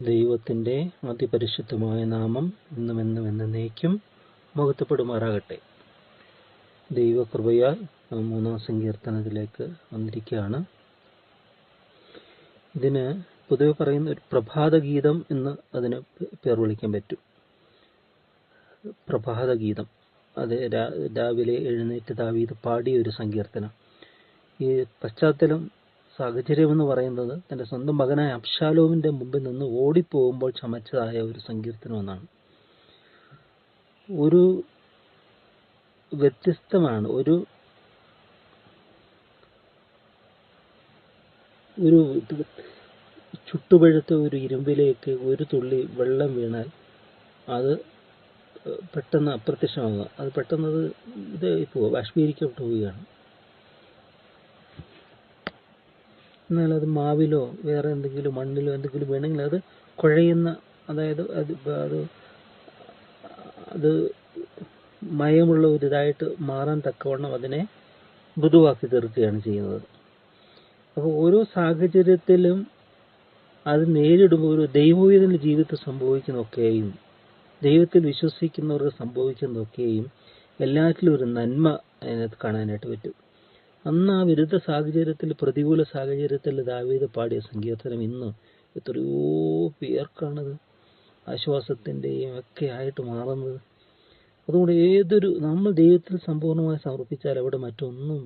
ദൈവത്തിന്റെ അതിപരിശുദ്ധമായ നാമം ഇന്നും എന്നും എന്നേക്കും മുഖത്തപ്പെടുമാറാകട്ടെ ദൈവകൃപയാൽ മൂന്നാം സങ്കീർത്തനത്തിലേക്ക് വന്നിരിക്കുകയാണ്. ഇതിന് പൊതുവെ പറയുന്ന ഒരു പ്രഭാത ഗീതം എന്ന് അതിന് പേർ വിളിക്കാൻ പറ്റും. പ്രഭാത ഗീതം അത് രാവിലെ എഴുന്നേറ്റ് ദാവീത് പാടിയ ഒരു സങ്കീർത്തനം. ഈ പശ്ചാത്തലം സാഹചര്യം എന്ന് പറയുന്നത് തന്റെ സ്വന്തം മകനായ അബ്ഷാലോമിന്റെ മുമ്പിൽ നിന്ന് ഓടിപ്പോകുമ്പോൾ ചമച്ചതായ ഒരു സങ്കീർത്തനം എന്നാണ്. ഒരു വ്യത്യസ്തമാണ്. ഒരു ഒരു ചുട്ടുപഴുത്ത ഒരു ഇരുമ്പിലേക്ക് ഒരു തുള്ളി വെള്ളം വീണാൽ അത് പെട്ടെന്ന് അപ്രത്യക്ഷമാകുക അത് പെട്ടെന്ന് അത് ഇത് പോവുക ബാഷ്പീകരിക്കപ്പെട്ടു പോവുകയാണ്. എന്നാൽ അത് മാവിലോ വേറെ എന്തെങ്കിലും മണ്ണിലോ എന്തെങ്കിലും വേണമെങ്കിൽ അത് കുഴയുന്ന അതായത് അത് അത് അത് മയമുള്ള ഒരു ഇതായിട്ട് മാറാൻ തക്കവണ്ണം അതിനെ മൃദുവാക്കി തീർക്കുകയാണ് ചെയ്യുന്നത്. അപ്പോൾ ഓരോ സാഹചര്യത്തിലും അത് നേരിടുമ്പോൾ ഒരു ദൈവവേദന ജീവിതത്തിൽ സംഭവിക്കുന്നതൊക്കെയും ദൈവത്തിൽ വിശ്വസിക്കുന്നവർക്ക് സംഭവിക്കുന്നതൊക്കെയും എല്ലാറ്റിലും ഒരു നന്മ അതിനകത്ത് കാണാനായിട്ട് പറ്റും. അന്ന് ആ വിരുദ്ധ സാഹചര്യത്തിൽ പ്രതികൂല സാഹചര്യത്തിൽ ദാവീദ് പാടിയ സങ്കീർത്തനം ഇന്ന് എത്രയോ പേർക്കാണത് ആശ്വാസത്തിന്റെയും ഒക്കെ ആയിട്ട് മാറുന്നത്. അതുകൊണ്ട് ഏതൊരു നമ്മൾ ദൈവത്തിൽ സമ്പൂർണമായി സമർപ്പിച്ചാൽ അവിടെ മറ്റൊന്നും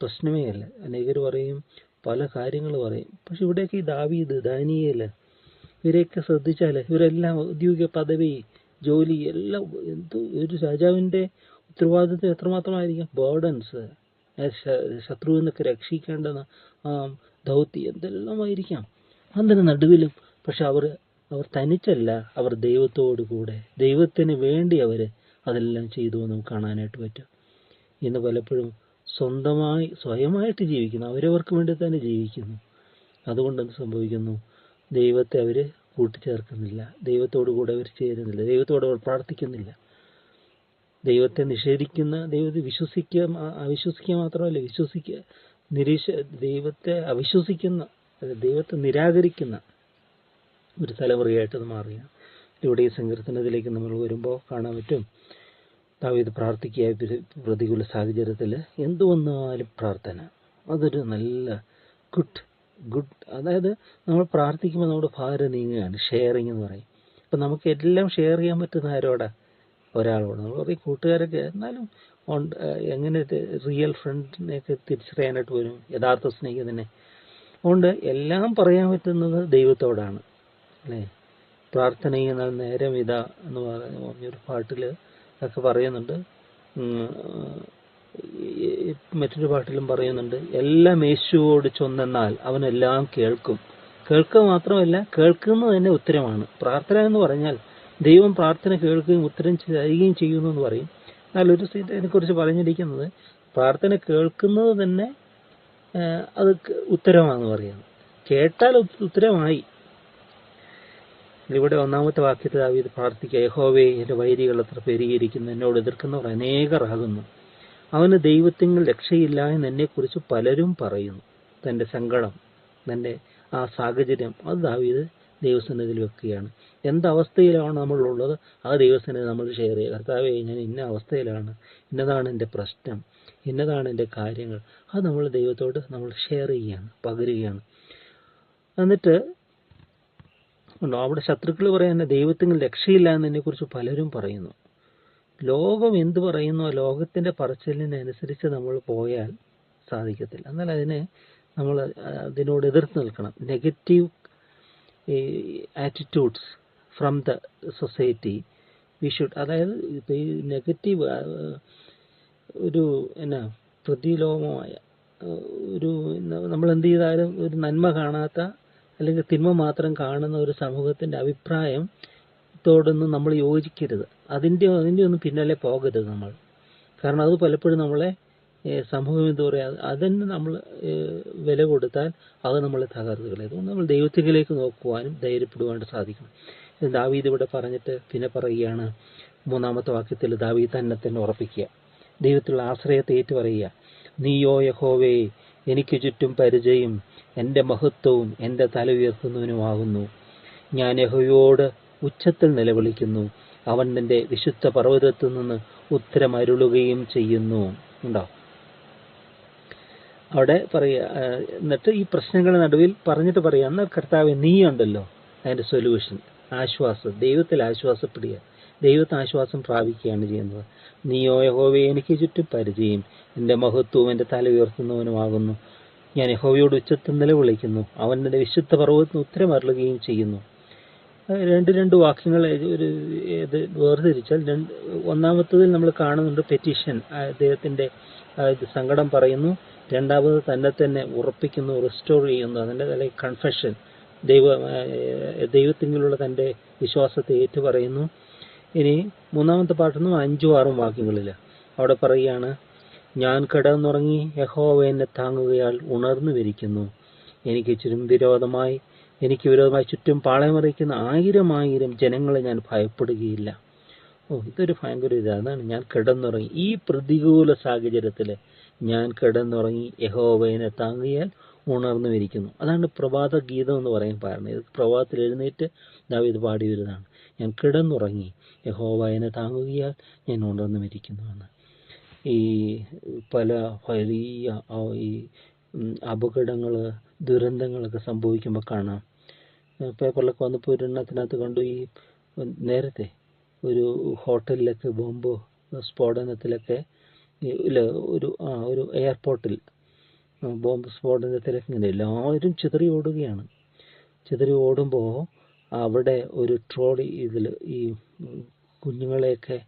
പ്രശ്നമേ അല്ല. അനേകർ പറയും പല കാര്യങ്ങൾ പറയും. പക്ഷെ ഇവിടെയൊക്കെ ഈ ദാവീദ് ദാനിയേൽ ഇവരെയൊക്കെ ശ്രദ്ധിച്ചാൽ ഇവരെല്ലാം ഔദ്യോഗിക പദവി ജോലി എല്ലാം എന്ത് ഒരു രാജാവിന്റെ ഉത്തരവാദിത്വം എത്രമാത്രമായിരിക്കും? ബേർഡൻസ് ശത്രുവിൽ നിന്നൊക്കെ രക്ഷിക്കേണ്ട ആ ദൗത്യം എന്തെല്ലാമായിരിക്കാം അതിന് നടുവിലും പക്ഷെ അവർ അവർ തനിച്ചല്ല അവർ ദൈവത്തോടു കൂടെ. ദൈവത്തിന് വേണ്ടി അവർ അതെല്ലാം ചെയ്തു നമുക്ക് കാണാനായിട്ട് പറ്റും. ഇന്ന് പലപ്പോഴും സ്വന്തമായി സ്വയമായിട്ട് ജീവിക്കുന്നു. അവരവർക്ക് വേണ്ടി തന്നെ ജീവിക്കുന്നു. അതുകൊണ്ട് എന്ത് സംഭവിക്കുന്നു? ദൈവത്തെ അവർ കൂട്ടിച്ചേർക്കുന്നില്ല. ദൈവത്തോടു കൂടെ അവർ ചേരുന്നില്ല. ദൈവത്തോട് അവർ പ്രാർത്ഥിക്കുന്നില്ല. ദൈവത്തെ നിഷേധിക്കുന്ന ദൈവത്തെ വിശ്വസിക്കുക അവിശ്വസിക്കുക മാത്രമല്ല വിശ്വസിക്കുക നിരീക്ഷ ദൈവത്തെ അവിശ്വസിക്കുന്ന ദൈവത്തെ നിരാകരിക്കുന്ന ഒരു തലമുറയായിട്ട് അത് മാറുകയാണ്. ഇവിടെ ഈ സങ്കീർത്തനത്തിലേക്ക് നമ്മൾ വരുമ്പോൾ കാണാൻ പറ്റും. ദാവീദ് പ്രാർത്ഥിക്കുക പ്ര- പ്രതികൂല സാഹചര്യത്തിൽ എന്തു വന്നാലും പ്രാർത്ഥന. അതൊരു നല്ല ഗുഡ് ഗുഡ് അതായത് നമ്മൾ പ്രാർത്ഥിക്കുമ്പോൾ നമ്മുടെ ഭാരം നീങ്ങുകയാണ്. ഷെയറിങ് എന്ന് പറയും. അപ്പം നമുക്ക് എല്ലാം ഷെയർ ചെയ്യാൻ പറ്റുന്ന ആരോടാ? ഒരാളോട്. നമ്മൾ പറയും കൂട്ടുകാരൊക്കെ എന്നാലും എങ്ങനെ റിയൽ ഫ്രണ്ടിനെയൊക്കെ തിരിച്ചറിയാനായിട്ട് വരും യഥാർത്ഥ സ്നേഹിതനെ. അതുകൊണ്ട് എല്ലാം പറയാൻ പറ്റുന്നത് ദൈവത്തോടാണ്. അല്ലേ? പ്രാർത്ഥന ചെയ്യുന്ന നേരം ഇതാ എന്ന് പറഞ്ഞൊരു പാട്ടിൽ ഒക്കെ പറയുന്നുണ്ട്. ഈ- ഈ മറ്റൊരു പാട്ടിലും പറയുന്നുണ്ട് എല്ലാം യേശുവോട് ചൊന്നെന്നാൽ അവനെല്ലാം കേൾക്കും. കേൾക്കുക മാത്രമല്ല കേൾക്കുന്നത് തന്നെ ഉത്തരമാണ്. പ്രാർത്ഥന എന്ന് പറഞ്ഞാൽ ദൈവം പ്രാർത്ഥന കേൾക്കുകയും ഉത്തരം ചെയ്യുകയും ചെയ്യുന്നു എന്ന് പറയും. എന്നാൽ ഒരു ഇതിനെക്കുറിച്ച് പറഞ്ഞിരിക്കുന്നത് പ്രാർത്ഥന കേൾക്കുന്നത് തന്നെ അത് ഉത്തരമാണെന്ന് പറയുന്നത് കേട്ടാൽ ഉത്തരമായി. ഇവിടെ ഒന്നാമത്തെ വാക്യത്തിൽ അവർ പ്രാർത്ഥിക്കുക യഹോവേ എന്റെ വൈരികൾ അത്ര പെരുകിയിരിക്കുന്നു എന്നോട് എതിർക്കുന്നവർ അനേകരാകുന്നു. അവന് ദൈവത്തിങ്ങൾ രക്ഷയില്ല എന്ന് എന്നെക്കുറിച്ച് പലരും പറയുന്നു. തന്റെ സങ്കടം തന്റെ ആ സാഹചര്യം അത് ദാവീദ് ദൈവസന്നിധിയിൽ വെക്കുകയാണ് എന്തവസ്ഥയിലാണ് നമ്മളുള്ളത്? ആ ദൈവസന്നിധി നമ്മൾ ഷെയർ ചെയ്യുക. കർത്താവേ ഞാൻ ഇന്ന അവസ്ഥയിലാണ്. ഇന്നതാണ് എന്റെ പ്രശ്നം. ഇന്നതാണ് എന്റെ കാര്യങ്ങൾ. അത് നമ്മൾ ദൈവത്തോട് നമ്മൾ ഷെയർ ചെയ്യുകയാണ് പകരുകയാണ്. എന്നിട്ട് ഉണ്ടോ? അവിടെ ശത്രുക്കൾ പറയുന്ന ദൈവത്തിന് രക്ഷയില്ല എന്നതിനെക്കുറിച്ച് പലരും പറയുന്നു. ലോകം എന്ത് പറയുന്നു? ലോകത്തിന്റെ പറച്ചിലിനനുസരിച്ച് നമ്മൾ പോയാൽ സാധിക്കത്തില്ല. എന്നാൽ അതിനെ നമ്മൾ അതിനോട് എതിർത്ത് നിൽക്കണം. Negative attitudes from the society we should അതായത് ഇപ്പം ഈ നെഗറ്റീവ് ഒരു എന്നാ പ്രതിലോമമായ ഒരു നമ്മൾ എന്ത് ചെയ്താലും ഒരു നന്മ കാണാത്ത അല്ലെങ്കിൽ തിന്മ മാത്രം കാണുന്ന ഒരു സമൂഹത്തിന്റെ അഭിപ്രായം ത്തോടൊന്നും നമ്മൾ യോജിക്കരുത്. അതിന്റെ അതിന്റെ ഒന്നും പിന്നാലെ പോകരുത് നമ്മൾ. കാരണം അത് പലപ്പോഴും നമ്മളെ സമൂഹം എന്ന് പറയുക അതിന് നമ്മൾ വില കൊടുത്താൽ അത് നമ്മളെ തകർത്ത് കളയും അതുകൊണ്ട് നമ്മൾ ദൈവത്തിലേക്ക് നോക്കുവാനും ധൈര്യപ്പെടുവാനും സാധിക്കണം ദാവീദ് ഇവിടെ പറഞ്ഞിട്ട് പിന്നെ പറയുകയാണ് മൂന്നാമത്തെ വാക്യത്തിൽ ദാവീദ് തന്നെ തന്നെ ഉറപ്പിക്കുക. ദൈവത്തിലുള്ള ആശ്രയത്തെ ഏറ്റു പറയുക നീയോ യഹോവേ എനിക്ക് ചുറ്റും പരിചയം എന്റെ മഹത്വവും എന്റെ തല ഉയർത്തുന്നവനുമാകുന്നു. ഞാൻ യഹോയോട് ഉച്ചത്തിൽ നിലവിളിക്കുന്നു. അവൻ എന്റെ വിശുദ്ധ പർവതത്തിൽ നിന്ന് ഉത്തരമരുളുകയും ചെയ്യുന്നു. ഉണ്ടോ? അവിടെ പറയുക എന്നിട്ട് ഈ പ്രശ്നങ്ങളുടെ നടുവിൽ പറഞ്ഞിട്ട് പറയാം എന്നാൽ കർത്താവ് നീ ഉണ്ടല്ലോ അതിന്റെ സൊല്യൂഷൻ ആശ്വാസം. ദൈവത്തിൽ ആശ്വാസപ്പെടുക. ദൈവത്തെ ആശ്വാസം പ്രാപിക്കുകയാണ് ചെയ്യുന്നത്. നീയോ യഹോവയെ എനിക്ക് ചുറ്റും പരിചയം. എന്റെ മഹത്വവും എന്റെ തല ഉയർത്തുന്നവനുമാകുന്നു ഞാൻ യഹോവയോട് ഉച്ചത്തിൽ നിലവിളിക്കുന്നു. അവൻ എന്റെ വിശുദ്ധ പർവതത്തിന് ഉത്തരമരുളുകയും ചെയ്യുന്നു. അത് രണ്ട് രണ്ട് വാക്യങ്ങൾ ഒരു ഇത് വേർതിരിച്ചാൽ രണ്ട് ഒന്നാമത്തതിൽ നമ്മൾ കാണുന്നുണ്ട് പെറ്റീഷൻ അദ്ദേഹത്തിന്റെ ഇത് സങ്കടം പറയുന്നു. രണ്ടാമത് തന്നെ തന്നെ ഉറപ്പിക്കുന്നു റിസ്റ്റോർ ചെയ്യുന്നു. അതിന്റെ തല കൺഫെഷൻ ദൈവ ദൈവത്തിങ്കിലുള്ള തന്റെ വിശ്വാസത്തെ ഏറ്റു പറയുന്നു ഇനി മൂന്നാമത്തെ പാട്ടൊന്നും അഞ്ചും ആറും വാക്യങ്ങളിൽ അവിടെ പറയുകയാണ് ഞാൻ കിടന്നുറങ്ങി യഹോവ എന്നെ താങ്ങുകയാൽ ഉണർന്നു വിരിക്കുന്നു എനിക്ക് വിരോധമായി എനിക്ക് വിരോധമായി ചുറ്റും പാളയമറിയിക്കുന്ന ആയിരം ആയിരം ജനങ്ങളെ ഞാൻ ഭയപ്പെടുകയില്ല. ഓ ഇതൊരു ഭയങ്കര ഇതാണ് ഞാൻ കിടന്നുറങ്ങി. ഈ പ്രതികൂല സാഹചര്യത്തിൽ ഞാൻ കിടന്നുറങ്ങി യഹോവയനെ താങ്ങിയാൽ ഉണർന്നു ഇരിക്കുന്നു. അതാണ് പ്രഭാത ഗീതം എന്ന് പറയാൻ കാരണം ഇത് പ്രഭാതത്തിൽ എഴുന്നേറ്റ് ദാവീദ് പാടി വരുന്നതാണ്. ഞാൻ കിടന്നുറങ്ങി യഹോവയനെ താങ്ങുകയാൽ ഞാൻ ഉണർന്നു ഇരിക്കുന്നു എന്ന് ഈ പല വലിയ ഈ അപകടങ്ങൾ ദുരന്തങ്ങളൊക്കെ സംഭവിക്കുമ്പോൾ കാണാം. പേപ്പറിലൊക്കെ വന്നപ്പോൾ ഒരെണ്ണത്തിനകത്ത് കണ്ടു ഈ നേരത്തെ ഒരു ഹോട്ടലിലൊക്കെ ബോംബ് സ്ഫോടനത്തിലൊക്കെ ഇല്ല ഒരു ആ ഒരു എയർപോർട്ടിൽ ബോംബ് സ്ഫോടനത്തിലൊക്കെ ഇങ്ങനെ എല്ലാവരും ചിതറി ഓടുകയാണ്. ചിതറി ഓടുമ്പോൾ അവിടെ ഒരു ട്രോളി ഇതിൽ ഈ കുഞ്ഞുങ്ങളെയൊക്കെ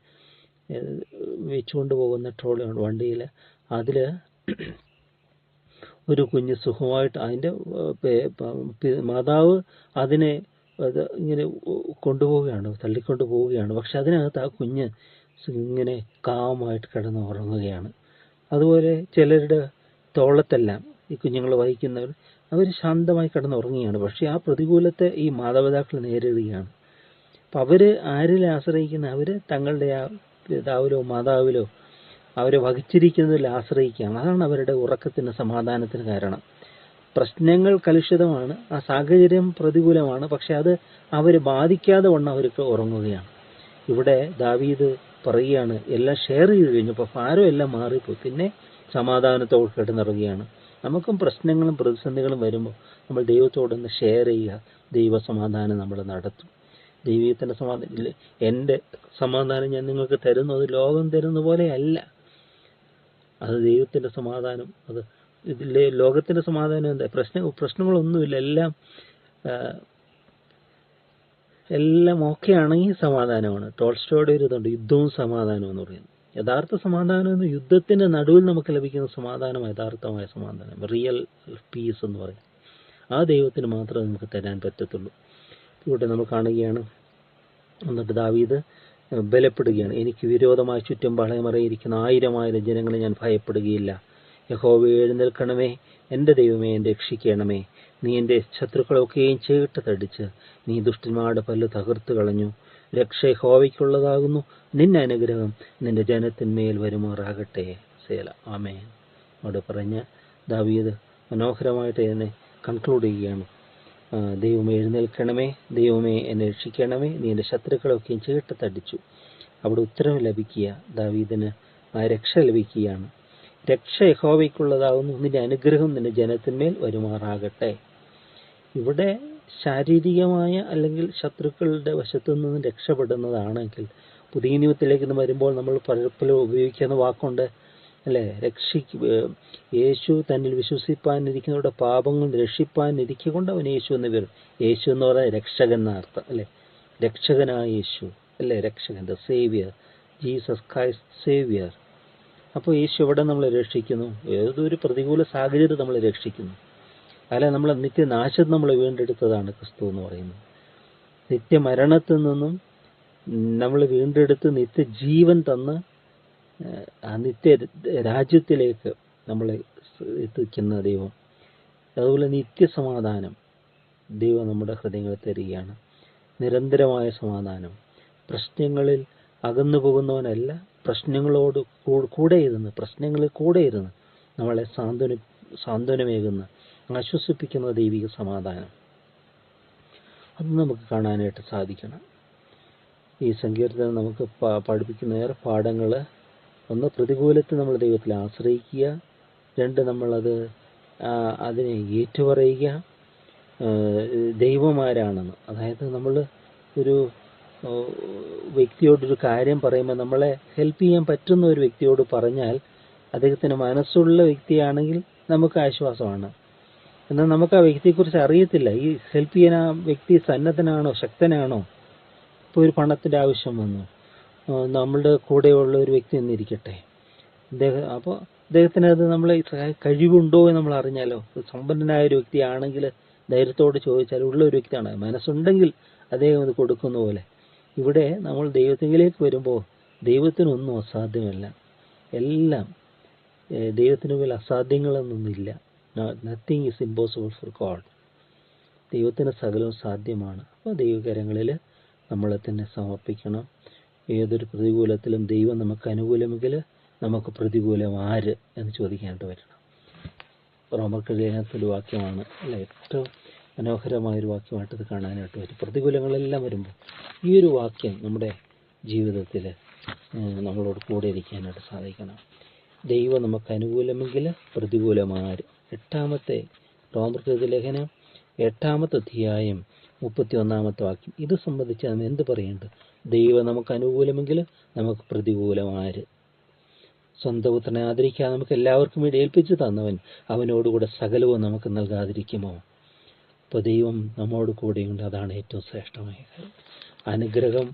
വെച്ചുകൊണ്ട് പോകുന്ന ട്രോളിയാണ് വണ്ടിയിൽ അതിൽ ഒരു കുഞ്ഞ് സുഖമായിട്ട് അതിന്റെ മാതാവ് അതിനെ അത് ഇങ്ങനെ കൊണ്ടുപോവുകയാണ് തള്ളിക്കൊണ്ട് പോവുകയാണ് പക്ഷെ അതിനകത്ത് ആ കുഞ്ഞ് ഇങ്ങനെ കാമായിട്ട് കിടന്ന് ഉറങ്ങുകയാണ് അതുപോലെ ചിലരുടെ തോളത്തെല്ലാം ഈ കുഞ്ഞുങ്ങൾ വഹിക്കുന്നവർ അവർ ശാന്തമായി കിടന്ന് ഉറങ്ങുകയാണ് പക്ഷേ ആ പ്രതികൂലത്തെ ഈ മാതാപിതാക്കൾ നേരിടുകയാണ്. അപ്പം അവർ ആരിൽ ആശ്രയിക്കുന്ന അവർ തങ്ങളുടെ ആ പിതാവിലോ മാതാവിലോ അവരെ വഹിച്ചിരിക്കുന്നതിൽ ആശ്രയിക്കുകയാണ്. അതാണ് അവരുടെ ഉറക്കത്തിന് സമാധാനത്തിന് കാരണം. പ്രശ്നങ്ങൾ കലുഷിതമാണ് ആ സാഹചര്യം പ്രതികൂലമാണ് പക്ഷെ അത് അവർ ബാധിക്കാതെ വണ്ണം അവർക്ക് ഉറങ്ങുകയാണ്. ഇവിടെ ദാവീദ് പറയുകയാണ് എല്ലാം ഷെയർ ചെയ്ത് കഴിഞ്ഞപ്പോൾ ഭാരം എല്ലാം മാറിപ്പോയി. പിന്നെ സമാധാനത്തോട് കിടന്നിറങ്ങുകയാണ് നമുക്കും പ്രശ്നങ്ങളും പ്രതിസന്ധികളും വരുമ്പോൾ നമ്മൾ ദൈവത്തോടൊന്ന് ഷെയർ ചെയ്യുക. ദൈവ സമാധാനം നമ്മൾ നടത്തും. ദൈവത്തിന്റെ സമാധാനം ഇല്ലേ? എന്റെ സമാധാനം ഞാൻ നിങ്ങൾക്ക് തരുന്നത് ലോകം തരുന്ന പോലെയല്ല. അത് ദൈവത്തിന്റെ സമാധാനം അത് ഇതിലെ ലോകത്തിന്റെ സമാധാനം എന്താ? പ്രശ്ന പ്രശ്നങ്ങളൊന്നുമില്ല. എല്ലാം എല്ലാം ഓക്കെ ആണെങ്കിൽ സമാധാനമാണ്. ടോൾസ്റ്റോയുടെ ഒരു ഇതുണ്ട് യുദ്ധവും സമാധാനവും എന്ന് പറയുന്നത്. യഥാർത്ഥ സമാധാനം എന്ന് യുദ്ധത്തിന്റെ നടുവിൽ നമുക്ക് ലഭിക്കുന്ന സമാധാനം യഥാർത്ഥമായ സമാധാനം റിയൽ പീസ് എന്ന് പറയും ആ ദൈവത്തിന് മാത്രമേ നമുക്ക് തരാൻ പറ്റത്തുള്ളൂ. ഇവിടെ നമ്മൾ കാണുകയാണ്. എന്നിട്ട് ദാവീദ് ബലപ്പെടുകയാണ്. എനിക്ക് വിരോധമായി ചുറ്റും വളയമറിയിരിക്കുന്ന ആയിരം ആയിരം ജനങ്ങളെ ഞാൻ ഭയപ്പെടുകയില്ല. യഹോവ എഴുന്നേൽക്കണമേ. എന്റെ ദൈവമേ എന്നെ രക്ഷിക്കണമേ. നീ എന്റെ ശത്രുക്കളൊക്കെയും ചേട്ട് തടിച്ച് നീ ദുഷ്ടന്മാരുടെ പല്ല് തകർത്തു കളഞ്ഞു. രക്ഷ യഹോവയ്ക്കുള്ളതാകുന്നു. നിന്റെ അനുഗ്രഹം നിന്റെ ജനത്തിന്മേൽ വരുമാറാകട്ടെ. സേല. ആമേ അവിടെ പറഞ്ഞ ദാവീദ് മനോഹരമായിട്ട് ഇതിനെ കൺക്ലൂഡ് ചെയ്യുകയാണ്. ദൈവമേ എഴുന്നേൽക്കണമേ ദൈവമേ എന്നെ രക്ഷിക്കണമേ നീ എന്റെ ശത്രുക്കളൊക്കെയും ചീട്ടത്തടിച്ചു. അവിടെ ഉത്തരം ലഭിക്കുക ദാവീദിന് ആ രക്ഷ ലഭിക്കുകയാണ്. രക്ഷ യഹോവയ്ക്കുള്ളതാകുന്നു നിന്റെ അനുഗ്രഹം നിന്റെ ജനത്തിന്മേൽ വരുമാറാകട്ടെ. ഇവിടെ ശാരീരികമായ അല്ലെങ്കിൽ ശത്രുക്കളുടെ വശത്തു നിന്ന് രക്ഷപ്പെടുന്നതാണെങ്കിൽ പുതിയ നിയമത്തിലേക്ക് വരുമ്പോൾ നമ്മൾ പലപ്പോഴും ഉപയോഗിക്കുന്ന വാക്കുണ്ട് അല്ലേ? രക്ഷിക്ക് യേശു തന്നിൽ വിശ്വസിപ്പാനിരിക്കുന്നവരുടെ പാപങ്ങൾ രക്ഷിപ്പാനിരിക്കൊണ്ട് അവൻ യേശു എന്ന് പേര്. യേശു എന്ന് പറഞ്ഞാൽ രക്ഷകൻ എന്ന അർത്ഥം അല്ലേ? രക്ഷകനായ യേശു അല്ലേ? രക്ഷകൻ the saviour Jesus Christ saviour അപ്പോൾ യേശു എവിടെ നമ്മളെ രക്ഷിക്കുന്നു? ഏതൊരു പ്രതികൂല സാഹചര്യത്തിൽ നമ്മളെ രക്ഷിക്കുന്നു. അല്ല നമ്മൾ നിത്യനാശം നമ്മൾ വീണ്ടെടുത്തതാണ് ക്രിസ്തു എന്ന് പറയുന്നത്. നിത്യമരണത്തിൽ നിന്നും നമ്മൾ വീണ്ടെടുത്ത് നിത്യജീവൻ തന്ന് നിത്യ രാജ്യത്തിലേക്ക് നമ്മൾ എത്തിക്കുന്ന ദൈവം. അതുപോലെ നിത്യസമാധാനം ദൈവം നമ്മുടെ ഹൃദയങ്ങളിൽ തരികയാണ്. നിരന്തരമായ സമാധാനം. പ്രശ്നങ്ങളിൽ അകന്നു പോകുന്നവനല്ല പ്രശ്നങ്ങളോട് കൂടെ ഇരുന്ന് പ്രശ്നങ്ങളിൽ കൂടെ ഇരുന്ന് നമ്മളെ സാന്ത്വന സാന്ത്വനമേകുന്ന ആശ്വസിപ്പിക്കുന്ന ദൈവിക സമാധാനം. അത് നമുക്ക് കാണാനായിട്ട് സാധിക്കണം. ഈ സങ്കീർത്തനം നമുക്ക് പഠിപ്പിക്കുന്ന ഏറെ പാഠങ്ങൾ ഒന്ന് പ്രതികൂലത്തെ നമ്മൾ ദൈവത്തിൽ ആശ്രയിക്കുക. രണ്ട് നമ്മളത് അതിനെ ഏറ്റുപറയുക. ദൈവമാരാണെന്ന്. അതായത് നമ്മൾ ഒരു വ്യക്തിയോടൊരു കാര്യം പറയുമ്പോൾ നമ്മളെ ഹെൽപ്പ് ചെയ്യാൻ പറ്റുന്ന ഒരു വ്യക്തിയോട് പറഞ്ഞാൽ അദ്ദേഹത്തിന് മനസ്സുള്ള വ്യക്തിയാണെങ്കിൽ നമുക്ക് ആശ്വാസമാണ്. എന്നാൽ നമുക്ക് ആ വ്യക്തിയെക്കുറിച്ച് അറിയത്തില്ല. ഈ ഹെൽപ്പ് ചെയ്യാൻ ആ വ്യക്തി സന്നദ്ധനാണോ ശക്തനാണോ? ഇപ്പോൾ ഒരു പണത്തിന്റെ ആവശ്യം വന്നു. നമ്മളുടെ കൂടെയുള്ള ഒരു വ്യക്തി എന്നിരിക്കട്ടെ അദ്ദേഹം അപ്പോൾ അദ്ദേഹത്തിന് അത് നമ്മളെ കഴിവുണ്ടോ എന്ന് നമ്മൾ അറിഞ്ഞാലോ? സമ്പന്നനായ ഒരു വ്യക്തിയാണെങ്കിൽ ധൈര്യത്തോട് ചോദിച്ചാൽ ഉള്ള ഒരു വ്യക്തിയാണ്. മനസ്സുണ്ടെങ്കിൽ അദ്ദേഹം അത് കൊടുക്കുന്ന പോലെ. ഇവിടെ നമ്മൾ ദൈവത്തിലേക്ക് വരുമ്പോൾ ദൈവത്തിനൊന്നും അസാധ്യമല്ല. എല്ലാം ദൈവത്തിന് മുമ്പിൽ അസാധ്യങ്ങളൊന്നുമില്ല. Nothing is impossible for God ദൈവത്തിന് സകലവും സാധ്യമാണ്. അപ്പോൾ ദൈവകരങ്ങളിൽ നമ്മളെ തന്നെ സമർപ്പിക്കണം. ഏതൊരു പ്രതികൂലത്തിലും ദൈവം നമുക്ക് അനുകൂലമെങ്കിൽ നമുക്ക് പ്രതികൂലം ആര് എന്ന് ചോദിക്കാനായിട്ട് വരണം. റോമർക്ക് ലേഖനത്തിന്റെ വാക്യമാണ് അല്ല? ഏറ്റവും മനോഹരമായൊരു വാക്യമായിട്ട് ഇത് കാണാനായിട്ട് വരും പ്രതികൂലങ്ങളെല്ലാം വരുമ്പോൾ ഈ ഒരു വാക്യം നമ്മുടെ ജീവിതത്തിൽ നമ്മളോട് കൂടെ ഇരിക്കാനായിട്ട് സാധിക്കണം. ദൈവം നമുക്ക് അനുകൂലമെങ്കിൽ പ്രതികൂലമാര് എട്ടാമത്തെ റോമർക്ക് ലേഖനം എട്ടാമത്തെ അധ്യായം മുപ്പത്തി ഒന്നാമത്തെ വാക്യം. ഇത് സംബന്ധിച്ച് എന്ത് പറയുന്നുണ്ട്? ദൈവം നമുക്ക് അനുകൂലമെങ്കിൽ നമുക്ക് പ്രതികൂലമാര്. സ്വന്തം പുത്രനെ ആദരിക്കാൻ നമുക്ക് എല്ലാവർക്കും വേണ്ടി ഏൽപ്പിച്ചു തന്നവൻ അവനോടുകൂടെ സകലവും നമുക്ക് നൽകാതിരിക്കുമോ? അപ്പോൾ ദൈവം നമ്മോട് കൂടെയുണ്ട്. അതാണ് ഏറ്റവും ശ്രേഷ്ഠമായ അനുഗ്രഹം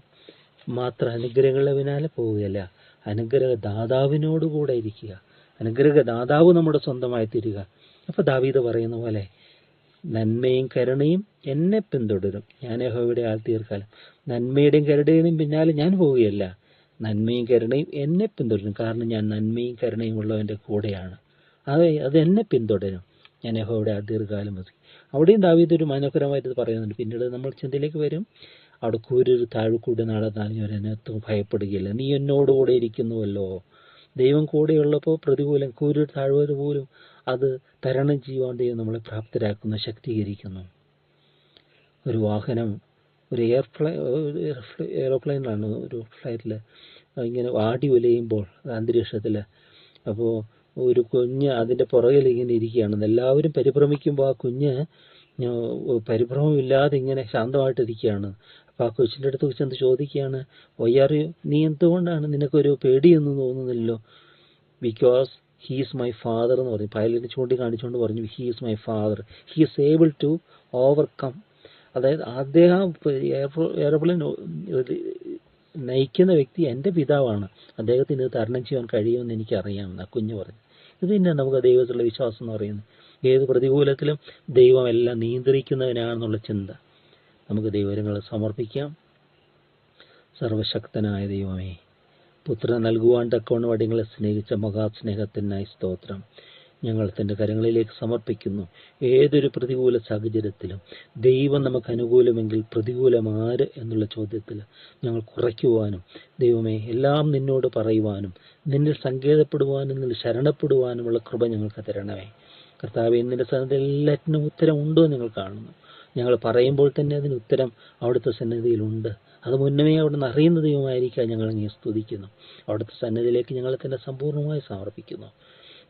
മാത്രം അനുഗ്രഹങ്ങളുടെ പിന്നാലെ പോവുകയല്ല. അനുഗ്രഹ ദാതാവിനോടുകൂടെ ഇരിക്കുക. അനുഗ്രഹ ദാതാവ് നമ്മുടെ സ്വന്തമായി തീരുക. അപ്പോൾ ദാവീദ് പറയുന്ന പോലെ നന്മയും കരുണയും എന്നെ പിന്തുടരും. ഞാൻ യഹോവയുടെ ആൾ തീർക്കാലം നന്മയുടെയും കരുണയുടെയും പിന്നാലെ ഞാൻ പോവുകയല്ല. നന്മയും കരുണയും എന്നെ പിന്തുടരും. കാരണം ഞാൻ നന്മയും കരുണയും ഉള്ളവന്റെ കൂടെയാണ്. അത് അത് എന്നെ പിന്തുടരും. ഞാൻ യഹോവയുടെ ആൾ ദീർഘകാലം മതി അവിടെയും ദാവീദ് ഒരു മനോഹരമായിട്ട് പറയുന്നുണ്ട്. പിന്നീട് നമ്മൾ ചിന്തയിലേക്ക് വരും. അവിടെ കൂരൊരു താഴ്ക്കൂടി നടന്നാൽ ഞാൻ എന്നെ ഭയപ്പെടുകയില്ല. നീ എന്നോടുകൂടെ ഇരിക്കുന്നുവല്ലോ. ദൈവം കൂടെയുള്ളപ്പോൾ പ്രതികൂലം കൂരൊരു താഴ്വര പോലും അത് തരണം ചെയ്യുവാൻ ദൈവം നമ്മളെ പ്രാപ്തരാക്കുന്നു ശക്തീകരിക്കുന്നു. ഒരു വാഹനം ഒരു എയർപ്ലേ എയർപ്ലെയിനിലാണ് ഒരു ഫ്ലൈറ്റിൽ ഇങ്ങനെ വാടി ഉലയുമ്പോൾ അന്തരീക്ഷത്തിൽ അപ്പോൾ ഒരു കുഞ്ഞ് അതിന്റെ പുറകിൽ ഇങ്ങനെ ഇരിക്കുകയാണ് എല്ലാവരും പരിഭ്രമിക്കുമ്പോൾ ആ കുഞ്ഞ് പരിഭ്രമമില്ലാതെ ഇങ്ങനെ ശാന്തമായിട്ടിരിക്കുകയാണ് അപ്പോൾ ആ കൊച്ചിന്റെ അടുത്ത് ചെന്ന് ചോദിക്കുകയാണ് ഒയ്യാറ് നീ എന്തുകൊണ്ടാണ് നിനക്കൊരു പേടിയൊന്നും തോന്നുന്നില്ലല്ലോ? ബിക്കോസ് ഹീസ് മൈ ഫാദർ എന്ന് പറഞ്ഞു. പൈലറ്റ് ചൂണ്ടി കാണിച്ചുകൊണ്ട് പറഞ്ഞു he's my father he's able to overcome അതായത് അദ്ദേഹം എയർപ്ലെയിൻ നയിക്കുന്ന വ്യക്തി എന്റെ പിതാവാണ്. അദ്ദേഹത്തിന് ഇത് തരണം ചെയ്യാൻ കഴിയുമെന്ന് എനിക്കറിയാം ആ കുഞ്ഞ് പറഞ്ഞു ഇത് തന്നെ നമുക്ക് ദൈവത്തിലുള്ള വിശ്വാസം എന്ന് പറയുന്നത്. ഏത് പ്രതികൂലത്തിലും ദൈവം എല്ലാം നിയന്ത്രിക്കുന്നതിനാണെന്നുള്ള ചിന്ത. നമുക്ക് ദൈവങ്ങളെ സമർപ്പിക്കാം. സർവശക്തനായ ദൈവമേ. പുത്രൻ നൽകുവാൻ തക്കവണ്ണം അടിങ്ങളെ സ്നേഹിച്ച മഹാസ്നേഹത്തിനായി സ്തോത്രം. ഞങ്ങൾ തന്റെ കരങ്ങളിലേക്ക് സമർപ്പിക്കുന്നു. ഏതൊരു പ്രതികൂല സാഹചര്യത്തിലും ദൈവം നമുക്ക് അനുകൂലമെങ്കിൽ പ്രതികൂലമാര് എന്നുള്ള ചോദ്യത്തിൽ ഞങ്ങൾ കുറയ്ക്കുവാനും ദൈവമേ എല്ലാം നിന്നോട് പറയുവാനും നിന്നിൽ സങ്കേതപ്പെടുവാനും നിന്നിൽ ശരണപ്പെടുവാനുമുള്ള കൃപ ഞങ്ങൾക്ക് തരണമേ. കർത്താവ് നിന്റെ സന്നദ്ധ എല്ലാറ്റിനും ഉത്തരം ഉണ്ടോ എന്ന് ഞങ്ങൾ കാണുന്നു. ഞങ്ങൾ പറയുമ്പോൾ തന്നെ അതിന് ഉത്തരം അവിടുത്തെ സന്നിധിയിലുണ്ട് അത് മുന്നമേ അവിടുന്ന് അറിയുന്ന ദൈവമായിരിക്കാൻ ഞങ്ങൾ അങ്ങേ സ്തുതിക്കുന്നു. അവിടുത്തെ സന്നദ്ധയിലേക്ക് ഞങ്ങളെ തന്നെ സമ്പൂർണമായി സമർപ്പിക്കുന്നു.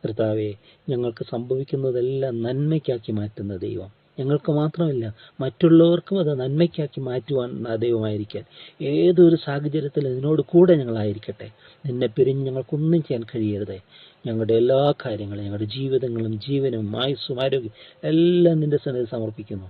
കർത്താവെ ഞങ്ങൾക്ക് സംഭവിക്കുന്നതെല്ലാം നന്മയ്ക്കാക്കി മാറ്റുന്ന ദൈവം. ഞങ്ങൾക്ക് മാത്രമല്ല മറ്റുള്ളവർക്കും അത് നന്മയ്ക്കാക്കി മാറ്റുവാൻ ദൈവമായിരിക്കാൻ. ഏതൊരു സാഹചര്യത്തിൽ നിന്നോട് കൂടെ ഞങ്ങളായിരിക്കട്ടെ. നിന്നെ പിരിഞ്ഞ് ഞങ്ങൾക്കൊന്നും ചെയ്യാൻ കഴിയരുതേ. ഞങ്ങളുടെ എല്ലാ കാര്യങ്ങളും ഞങ്ങളുടെ ജീവിതങ്ങളും ജീവനും ആയുസ്സും ആരോഗ്യം എല്ലാം നിന്റെ സന്നിധി സമർപ്പിക്കുന്നു.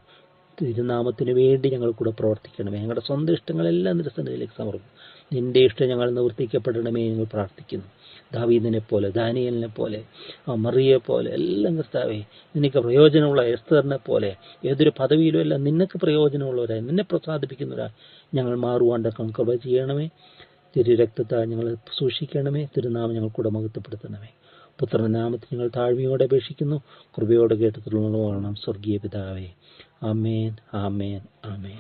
തിരുനാമത്തിന് വേണ്ടി ഞങ്ങൾ കൂടെ പ്രവർത്തിക്കണമേ. ഞങ്ങളുടെ സ്വന്തം ഇഷ്ടങ്ങളെല്ലാം നിന്റെ സന്നിധിയിലേക്ക് സമർപ്പിക്കും. നിന്റെ ഇഷ്ടം ഞങ്ങൾ നിവർത്തിക്കപ്പെടണമേ ഞങ്ങൾ പ്രാർത്ഥിക്കുന്നു. ദാവീദിനെ പോലെ ദാനിയലിനെ പോലെ മറിയെ പോലെ എല്ലാം കർത്താവേ നിനക്ക് പ്രയോജനമുള്ള എസ്തറിനെ പോലെ ഏതൊരു പദവിയിലും എല്ലാം നിനക്ക് പ്രയോജനമുള്ളവരായി നിന്നെ പ്രസാദിപ്പിക്കുന്നവരായി ഞങ്ങൾ മാറുവാണ്ടൊക്കെ കൃപ ചെയ്യണമേ. തിരു രക്തത്താൽ ഞങ്ങൾ സൂക്ഷിക്കണമേ. തിരുനാമം ഞങ്ങൾ കൂടെ മഹത്വപ്പെടുത്തണമേ. പുത്രനാമത്തിൽ ഞങ്ങൾ താഴ്മയോടെ അപേക്ഷിക്കുന്നു. കൃപയോടെ കേട്ടത്തിലുള്ള സ്വർഗീയ പിതാവേ. Amen, Amen, Amen.